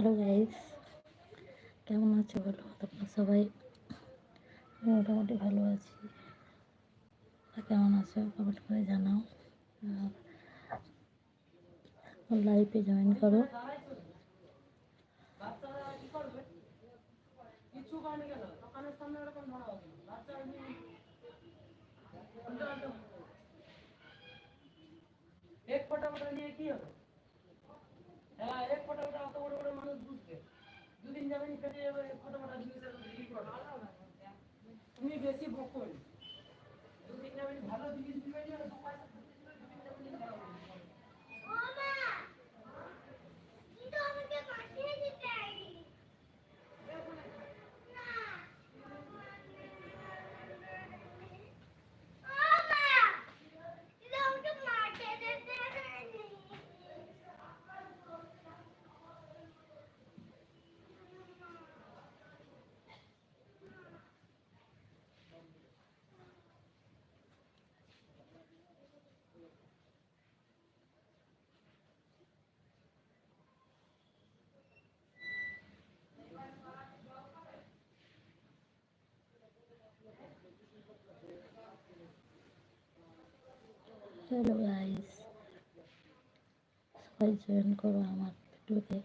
Hello guys, কেমন আছো বলো? তোমরা সবাই? মোটামুটি ভালো আছি। কেমন আছো? কমেন্ট করে জানাও। লাইভে জয়েন করো। নিয়ে কি হবে? তুমি বেশি বকুল যাবেন ভালো জিনিস দিবে হ্যালো গাইস সবাই জয়েন করো আমার ভিডিওতে